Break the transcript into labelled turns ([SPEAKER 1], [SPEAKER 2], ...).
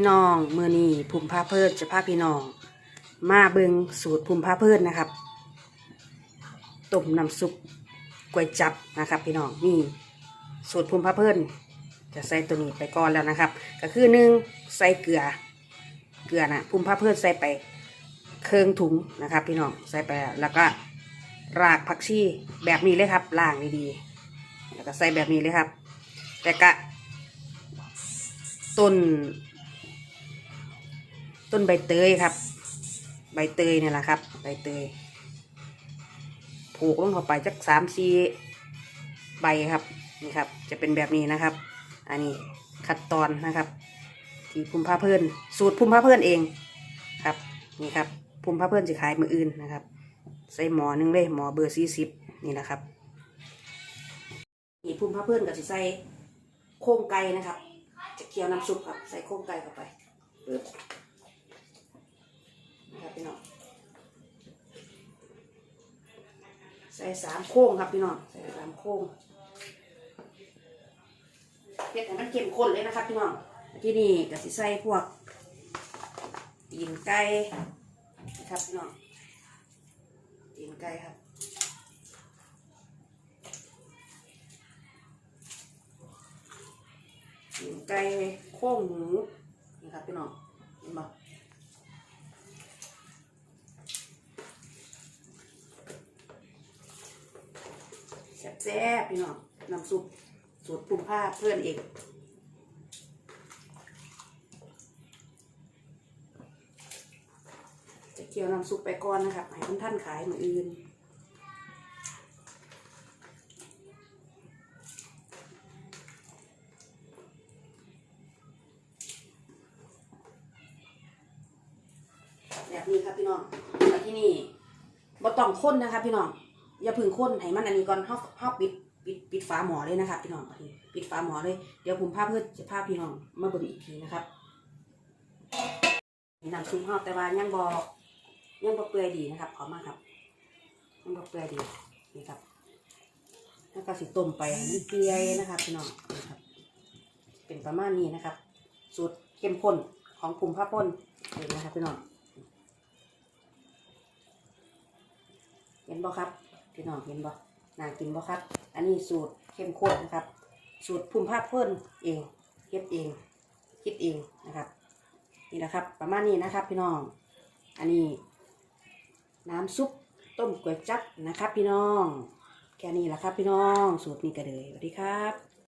[SPEAKER 1] พี่น้องมือนี้ภูมิภาเพิดจะพาพี่น้อง มาเบิงสูตรภูมิภาเพิดนะครับต้มน้ำซุปก๋วยจับนะครับ พี่น้องนี่สูตรภูมิภาเพิดจะใส่ตัวนี้ไปก่อนแล้วนะครับ ก็คือหนึ่งใส่เกลือ เกลือนะภูมิภาเพิดใส่ไปเครื่องถุงนะครับ พี่น้องใส่ไปแล้วก็รากผักชีแบบนี้เลยครับล้างดีๆแล้วก็ใส่แบบนี้เลยครับ แต่กะต้น ต้นใบเตยครับ ใบเตยเนี่ยแหละครับ ใบเตยผูกลงเข้าไปจักสามสี่ใบครับนี่ครับ จะเป็นแบบนี้นะครับ อันนี้ขั้นตอนนะครับ ที่ภูมิผ้าเพื่อนสูตรภูมิผ้าเพื่อนเองครับนี่ครับภูมิผ้าเพื่อนจะขายมืออื่นนะครับ ใส่หมอนึงเลยหมอเบอร์สี่สิบนี่นะครับนี่ภูมิผ้าเพื่อนก็จะใส่โค้งไก่นะครับ จะเคี่ยวน้ำซุปครับ ใส่โค้งไก่เข้าไป ใส่สามโค้งครับพี่น้องใส่สามโค้งเฮ็ดให้มันเข้มข้นเลยนะครับพี่น้องที่นี่ก็สิใส่พวกตีนไก่นะครับพี่น้องตีนไก่ครับหมูไก่โค้งหมูนี่ครับพี่น้องเห็นบ่ แซ่บพี่น้องน้ำซุปสูตรปรุงผ้าเพื่อนเองจะเคี่ยวน้ำซุปไปก่อนนะครับให้ท่านท่านขายเหมือนอื่นแบบนี้ครับพี่น้องแล้วที่นี่บ่ต้องค้นนะครับพี่น้อง อย่าพึ่งค้นให้มันอันนี้ก่อนเฮาเฮาปิดปิดปิดฝาหม้อเลยนะครับพี่น้องปิดฝาหม้อเลยเดี๋ยวผมพาเพื่อจะพาพี่น้องมาเบิ่งอีกทีนะครับนี่น้ำซุปเฮาแต่ว่ายังบ่ยังบ่เปื่อยดีนะครับขอมาครับยังบ่เปื่อยดีนี่ครับแล้วก็สิต้มไปให้มันเปื่อยนะครับพี่น้องนี่ครับเป็นประมาณนี้นะครับ สูตรเข้มข้นของกลุ่มผ้าพ่นเห็นนะครับพี่น้องเห็นบ่ครับ พี่น้องเห็นบ่น่ากินบ่ครับ อันนี้สูตรเข้มข้นนะครับ สูตรภูมิภาคเพิ่นเองเฮ็ดเองคิดเองนะครับ นี่นะครับ ประมาณนี้นะครับ พี่น้อง อันนี้ น้ำซุปต้มก๋วยจั๊บนะครับ พี่น้อง แค่นี้แหละครับ พี่น้อง สูตรนี้ก็เลยสวัสดีครับ